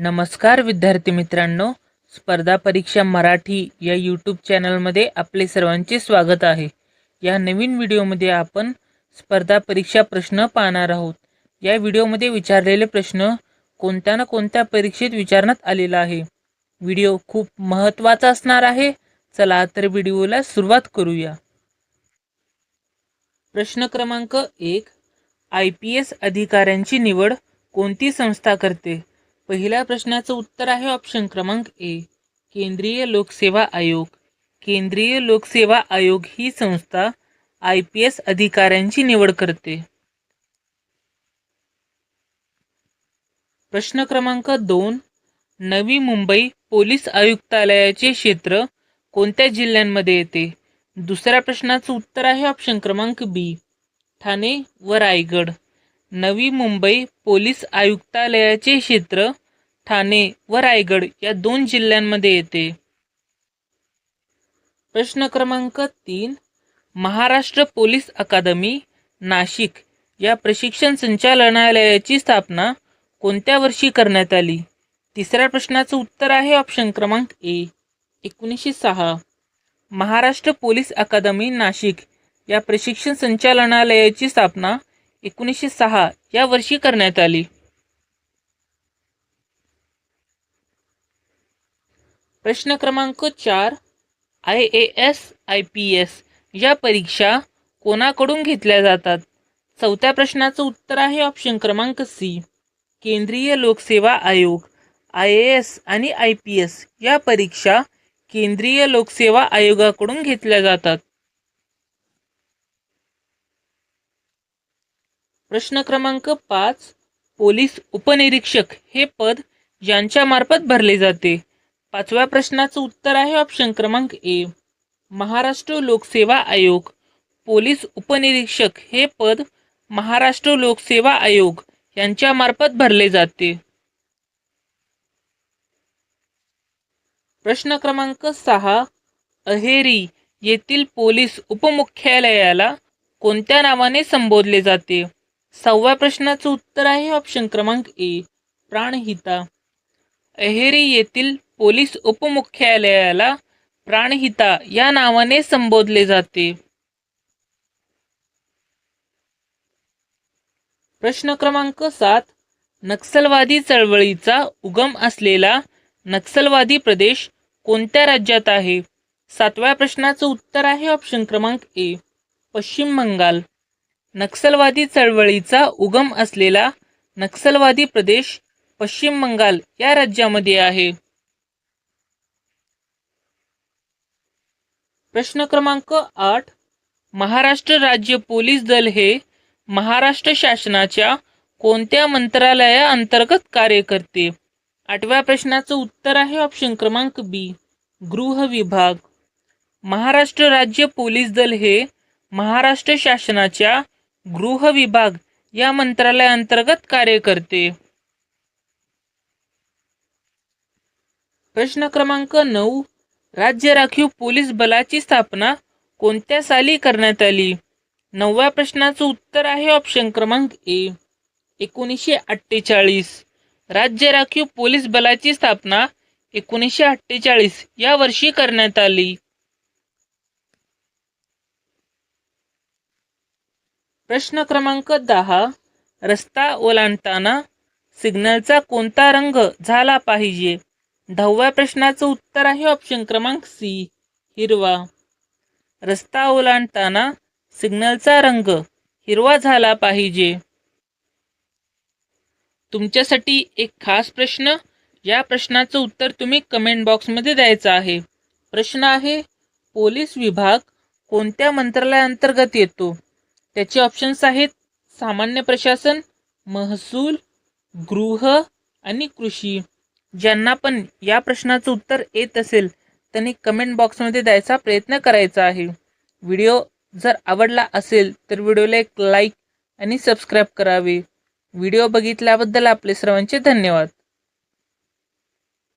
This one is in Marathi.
नमस्कार विद्यार्थी मित्रांनो. स्पर्धा परीक्षा मराठी या यूट्यूब चॅनलमध्ये आपले सर्वांचे स्वागत आहे. या नवीन व्हिडिओमध्ये आपण स्पर्धा परीक्षा प्रश्न पाहणार आहोत. या व्हिडिओमध्ये विचारलेले प्रश्न कोणत्या ना कोणत्या परीक्षेत विचारण्यात आलेला आहे. व्हिडिओ खूप महत्त्वाचा असणार आहे. चला तर व्हिडिओला सुरुवात करूया. प्रश्न क्रमांक एक. आय पी एस अधिकाऱ्यांची निवड कोणती संस्था करते? पहिल्या प्रश्नाचं उत्तर आहे ऑप्शन क्रमांक ए केंद्रीय लोकसेवा आयोग. केंद्रीय लोकसेवा आयोग ही संस्था आय पी एस अधिकाऱ्यांची निवड करते. प्रश्न क्रमांक दोन. नवी मुंबई पोलीस आयुक्तालयाचे क्षेत्र कोणत्या जिल्ह्यांमध्ये येते? दुसऱ्या प्रश्नाचं उत्तर आहे ऑप्शन क्रमांक बी ठाणे व रायगड. नवी मुंबई पोलीस आयुक्तालयाचे क्षेत्र ठाणे व रायगड या दोन जिल्ह्यांमध्ये येते. प्रश्न क्रमांक तीन महाराष्ट्र पोलीस अकादमी नाशिक या प्रशिक्षण संचालनालयाची स्थापना कोणत्या वर्षी करण्यात आली? तिसऱ्या प्रश्नाचं उत्तर आहे ऑप्शन क्रमांक ए एकोणीसशे सहा. महाराष्ट्र पोलीस अकादमी नाशिक या प्रशिक्षण संचालनालयाची स्थापना एकोणीसशे सहा या वर्षी करण्यात आली. प्रश्न क्रमांक चार I A S I P S या परीक्षा कोणाकडून घेतल्या जातात? चौथ्या प्रश्नाचं उत्तर आहे ऑप्शन क्रमांक सी. केंद्रीय लोकसेवा आयोग आय ए एस आणि आय पी एस या परीक्षा केंद्रीय लोकसेवा आयोगाकडून घेतल्या जातात. प्रश्न क्रमांक पाच पोलीस उपनिरीक्षक हे पद यांच्यामार्फत भरले जाते. पाचव्या प्रश्नाचं उत्तर आहे ऑप्शन क्रमांक ए महाराष्ट्र लोकसेवा आयोग. पोलीस उपनिरीक्षक हे पद महाराष्ट्र लोकसेवा आयोग यांच्यामार्फत भरले जाते. प्रश्न क्रमांक सहा अहेरी येथील पोलीस उपमुख्यालयाला कोणत्या नावाने संबोधले जाते? सहाव्या प्रश्नाचं उत्तर आहे ऑप्शन क्रमांक ए प्राणहिता. अहेरी येथील पोलीस उपमुख्यालयाला प्राणहिता या नावाने संबोधले जाते. प्रश्न क्रमांक सात नक्षलवादी चळवळीचा उगम असलेला नक्षलवादी प्रदेश कोणत्या राज्यात आहे? सातव्या प्रश्नाचं उत्तर आहे ऑप्शन क्रमांक ए पश्चिम बंगाल. नक्षलवादी चळवळीचा उगम असलेला नक्षलवादी प्रदेश पश्चिम बंगाल या राज्यामध्ये आहे. प्रश्न क्रमांक आठ. महाराष्ट्र राज्य पोलीस दल हे महाराष्ट्र शासनाच्या कोणत्या मंत्रालया अंतर्गत कार्य करते? आठव्या प्रश्नाचं उत्तर आहे ऑप्शन क्रमांक बी गृह विभाग. महाराष्ट्र राज्य पोलीस दल हे महाराष्ट्र शासनाच्या गृह विभाग या मंत्रालयाअंतर्गत कार्य करते. प्रश्न क्रमांक नऊ. राज्य राखीव पोलीस बलाची स्थापना कोणत्या साली करण्यात आली? नवव्या प्रश्नाचं उत्तर आहे ऑप्शन क्रमांक ए एकोणीसशे अठ्ठेचाळीस. राज्य राखीव पोलीस बलाची स्थापना एकोणीसशे अठ्ठेचाळीस या वर्षी करण्यात आली. प्रश्न क्रमांक दहा. रस्ता ओलांडताना सिग्नलचा कोणता रंग झाला पाहिजे? दहाव्या प्रश्नाचं उत्तर आहे ऑप्शन क्रमांक सी हिरवा. रस्ता ओलांडताना सिग्नलचा रंग हिरवा झाला पाहिजे. तुमच्यासाठी एक खास प्रश्न. या प्रश्नाचं उत्तर तुम्ही कमेंट बॉक्समध्ये द्यायचं आहे. प्रश्न आहे पोलीस विभाग कोणत्या मंत्रालयाअंतर्गत येतो? त्याचे ऑप्शन्स आहेत सामान्य प्रशासन महसूल गृह आणि कृषी. ज्यांना पण या प्रश्नाचं उत्तर येत असेल त्यांनी कमेंट बॉक्समध्ये द्यायचा प्रयत्न करायचा आहे. व्हिडिओ जर आवडला असेल तर व्हिडिओला एक लाईक आणि सबस्क्राईब करावे. व्हिडिओ बघितल्याबद्दल आपले सर्वांचे धन्यवाद.